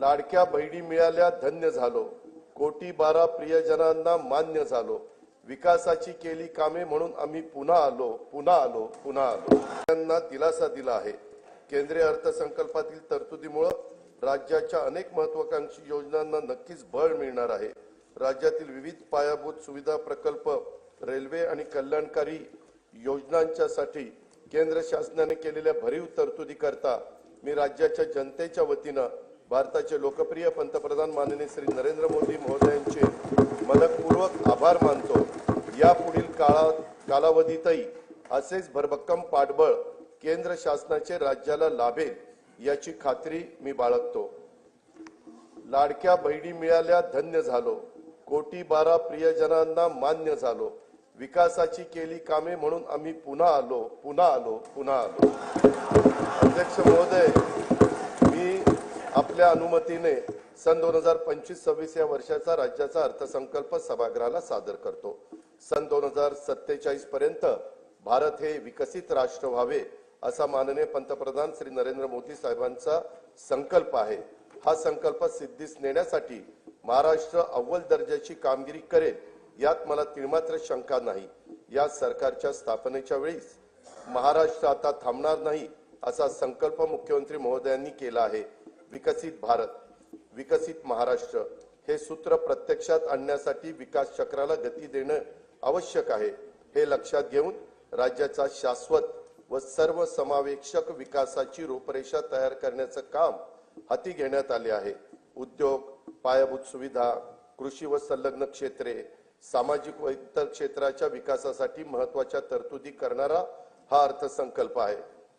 लाडक्या बहिणी मिळाल्या धन्य झालो. कोटी बारा प्रियजनांना मान्य झालो. विकासाची केली कामे म्हणून आम्ही पुन्हा आलो पुन्हा आलो पुन्हा आलो. त्यांना दिलासा दिला आहे. केंद्रीय अर्थसंकल्पातील तरतुदीमुळं राज्याच्या अनेक महत्वाकांक्षी योजनांना नक्कीच बळ मिळणार आहे. राज्यातील विविध पायाभूत सुविधा प्रकल्प रेल्वे आणि कल्याणकारी योजनांच्यासाठी केंद्र शासनाने केलेल्या भरीव तरतुदी करता मी राज्याच्या जनतेच्या वतीनं भारताचे लोकप्रिय पंतप्रधान माननीय श्री नरेंद्र मोदी महोदयांचे मनपूर्वक आभार मानतो. यापुढील काळात कालावधीतही असेच भरभक्कम पाठबळ केंद्र शासनाचे राज्याला लाभेल याची खात्री मी बाळगतो. लाडक्या बहिणी मिळाल्या धन्य झालो. कोटी बारा प्रियजनांना मान्य झालो. विकासाची केली कामे म्हणून आम्ही पुन्हा आलो पुन्हा आलो पुन्हा आलो. अध्यक्ष महोदय आपल्या अनुमतीने सन दोन हजार पंचवीस सव्वीस या वर्षाचा राज्याचा अर्थसंकल्प सभागृहाला सादर करतो? सन दोन हजार सत्तेचाळीस पर्यंत भारत हे विकसित राष्ट्र व्हावे असा माननीय पंतप्रधान श्री नरेंद्र मोदी साहेबांचा संकल्प आहे. हा संकल्प सिद्धीस नेण्यासाठी महाराष्ट्र अव्वल दर्जाची कामगिरी करेल यात मला तिळमात्र शंका नाही. या सरकारच्या स्थापनेच्या वेळीस महाराष्ट्र आता थांबणार नाही असा संकल्प मुख्यमंत्री महोदयांनी केला आहे. विकसित भारत विकसित महाराष्ट्र हे सूत्र प्रत्यक्षात आणण्यासाठी विकास चक्राला गती देणं आवश्यक आहे. हे लक्षात घेऊन राज्याचा शाश्वत व सर्व समावेशक विकासाची रूपरेषा तयार करण्याचं काम हाती घेण्यात आले आहे. उद्योग पायाभूत सुविधा कृषी व संलग्न क्षेत्रे सामाजिक व इतर क्षेत्राच्या विकासासाठी महत्त्वाच्या तरतुदी करणारा हा अर्थसंकल्प आहे.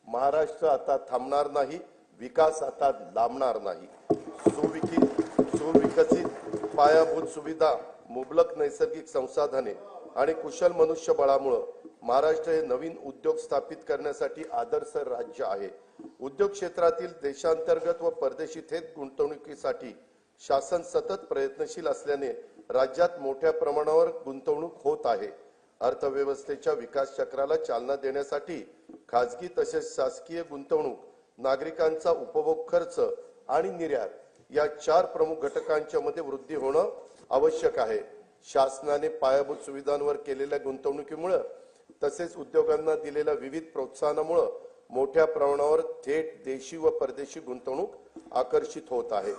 महाराष्ट्र आता थांबणार नाही विकास आता लांबणार नाही. सुविकित सुविकसित पायाभूत सुविधा मुबलक नैसर्गिक संसाधने आणि कुशल मनुष्यबळामुळं महाराष्ट्र हे नवीन उद्योग स्थापित करण्यासाठी आदर्श राज्य आहे. उद्योग क्षेत्रातील देशांतर्गत व परदेशी थेट गुंतवणुकीसाठी शासन सतत प्रयत्नशील असल्याने राज्यात मोठ्या प्रमाणावर गुंतवणूक होत आहे. अर्थव्यवस्थेच्या विकास चक्राला चालना देण्यासाठी खाजगी तसेच शासकीय गुंतवणूक नागरिकांचा उपभोग खर्च आणि निर्यात या चार प्रमुख घटकांच्या मध्ये वृद्धी होणं आवश्यक आहे. शासनाने पायाभूत सुविधांवर केलेल्या गुंतवणुकीमुळे तसेच उद्योगांना दिलेल्या विविध प्रोत्साहनामुळे मोठ्या प्रमाणावर थेट देशी व परदेशी गुंतवणूक आकर्षित होत आहे.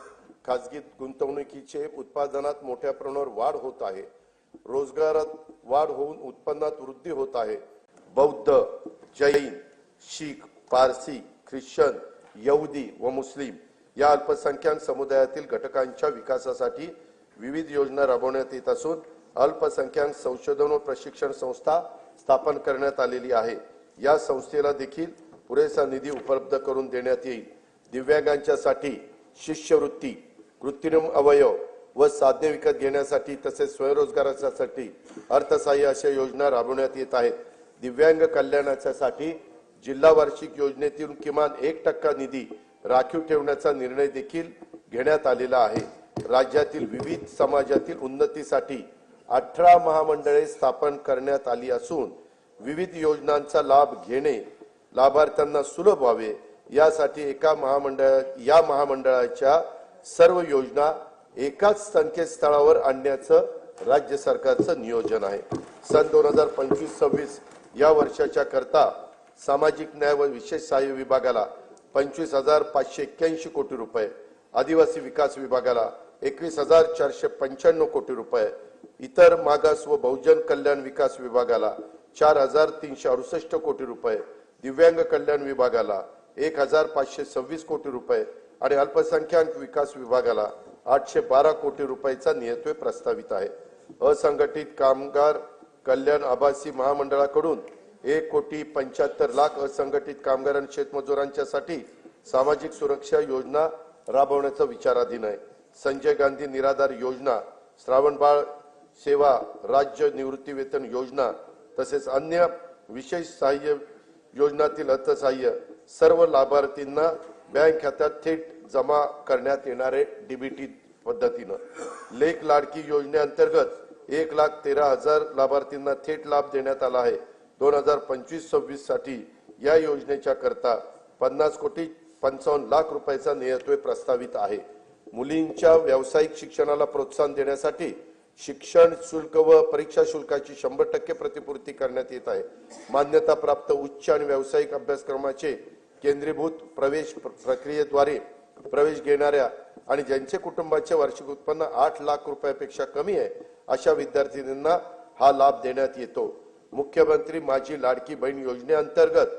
खाजगी गुंतवणुकीचे उत्पादनात मोठ्या प्रमाणावर वाढ होत आहे. रोजगारात वाढ होऊन उत्पन्नात वृद्धी होत आहे. बौद्ध जैन शीख पारसी ख्रिश्चन यहुदी व मुस्लिम या अल्पसंख्याक समुदायातील घटकांच्या विकासासाठी विविध योजना राबवण्यात येत असून अल्पसंख्याक संशोधन व प्रशिक्षण संस्था स्थापन करण्यात आलेली आहे. या संस्थेला देखील पुरेसा निधी उपलब्ध करून देण्यात येईल. दिव्यांगांच्यासाठी शिष्यवृत्ती कृत्रिम अवयव व साधने विकत घेण्यासाठी तसेच स्वयंरोजगारासाठी अर्थसहाय्य अशा योजना राबवण्यात येत आहेत. दिव्यांग कल्याणाच्यासाठी जिल्हा वार्षिक योजनेतील किमान एक टक्का निधी राखीव ठेवण्याचा निर्णय देखील घेण्यात आलेला आहे. राज्यातील विविध समाजातील उन्नतीसाठी अठरा महामंडळे स्थापन करण्यात आली असून विविध योजनांचा लाभ घेणे लाभार्थ्यांना सुलभ व्हावे यासाठी एका महामंडळ या महामंडळाच्या सर्व योजना एकाच संकेतस्थळावर आणण्याचं राज्य सरकारचं नियोजन आहे. सन दोन हजार पंचवीस सव्वीस या वर्षाच्या करता सामाजिक न्याय व विशेष सहाय्य विभागाला पंचवीस हजार पाचशे एक्क्याऐंशी कोटी रुपये आदिवासी विकास विभागाला एकवीस हजार चारशे पंच्याण्णव कोटी रुपये इतर मागास व बहुजन कल्याण विकास विभागाला चार हजार तीनशे अडुसष्ट कोटी रुपये दिव्यांग कल्याण विभागाला एक हजार पाचशे सव्वीस कोटी रुपये आणि अल्पसंख्याक विकास विभागाला आठशे बारा कोटी रुपयाचा नियत्वे प्रस्तावित आहे. असंघटित कामगार कल्याण आभासी महामंडळाकडून एक कोटी पंच्याहत्तर लाख असंघटित कामगार आणि शेतमजुरांच्यासाठी सामाजिक सुरक्षा योजना राबवण्याचा विचाराधीन आहे. संजय गांधी निराधार योजना श्रावणबाळ सेवा राज्य निवृत्ती वेतन योजना तसेच अन्य विशेष सहाय्य योजनातील अर्थसहाय्य सर्व लाभार्थींना बँक खात्यात थेट जमा करण्यात येणारे डीबीटी पद्धतीनं. लेख लाडकी योजनेअंतर्गत एक लाख तेरा हजार लाभार्थींना थेट लाभ देण्यात आला आहे. दोन हजार पंचवीस सव्वीससाठी या योजनेच्या करता पन्नास कोटी पंचावन्न लाख रुपयाचा नियत्वे प्रस्तावित आहे. मुलींच्या व्यावसायिक शिक्षणाला प्रोत्साहन देण्यासाठी शिक्षण शुल्क व परीक्षा शुल्काची शंभर टक्के प्रतिपूर्ती करण्यात येत आहे. मान्यताप्राप्त उच्च आणि व्यावसायिक अभ्यासक्रमाचे केंद्रीभूत प्रवेश प्रक्रियेद्वारे प्रवेश घेणाऱ्या आणि ज्यांचे कुटुंबाचे वार्षिक उत्पन्न आठ लाख रुपयापेक्षा कमी आहे अशा विद्यार्थिनींना हा लाभ देण्यात येतो. मुख्यमंत्री माझी लाडकी बहीण योजनेअंतर्गत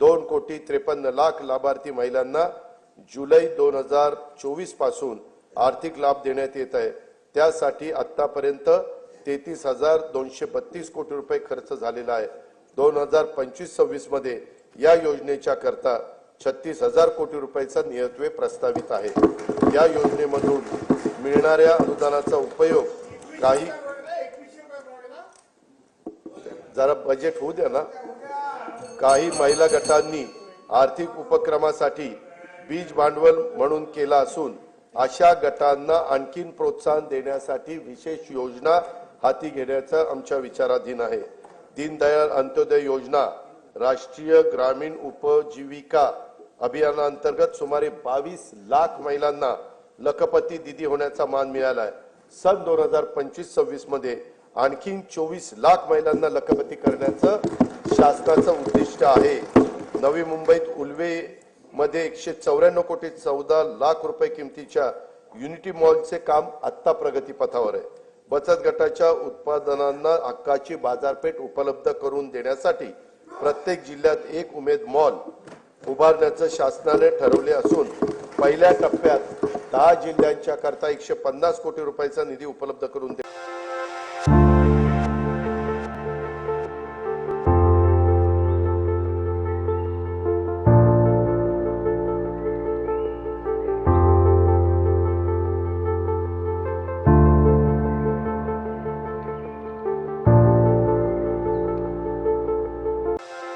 दोन कोटी त्रेपन्न लाख लाभार्थी महिलांना जुलै दोन हजार चोवीसपासून आर्थिक लाभ देण्यात येत आहे. त्यासाठी आतापर्यंत तेहतीस हजार दोनशे बत्तीस कोटी रुपये खर्च झालेला आहे. दोन हजार पंचवीस सव्वीसमध्ये या योजनेच्या करता छत्तीस हजार कोटी रुपयाचा नियत्वे प्रस्तावित आहे. या योजनेमधून मिळणाऱ्या अनुदानाचा उपयोग काही जरा बजेट होऊ द्या ना. काही महिला गटांनी आर्थिक उपक्रमासाठी बीज भांडवल म्हणून केला असून अशा गटांना आणखीन प्रोत्साहन देण्यासाठी विशेष योजना हाती घेण्याचा आमच्या विचाराधीन आहे. दीनदयाळ अंत्योदय योजना राष्ट्रीय ग्रामीण उपजीविका अभियानाअंतर्गत सुमारे बावीस लाख महिलांना लखपती दिदी होण्याचा मान मिळाला आहे सन दोन हजार पंचवीस सव्वीसमध्ये आणखीन चोवीस लाख महिलांना लखपती करण्याचं शासनाचं उद्दिष्ट आहे. नवी मुंबईत उल्वे मध्ये एकशे चौऱ्याण्णव कोटी चौदा लाख रुपये किमतीच्या युनिटी मॉलचे काम आत्ता प्रगतीपथावर आहे. बचत गटाच्या उत्पादनांना हक्काची बाजारपेठ उपलब्ध करून देण्यासाठी प्रत्येक जिल्ह्यात एक उमेद मॉल उभारण्याचं शासनाने ठरवले असून पहिल्या टप्प्यात दहा जिल्ह्यांच्या करता एकशे पन्नास कोटी रुपयाचा निधी उपलब्ध करून दे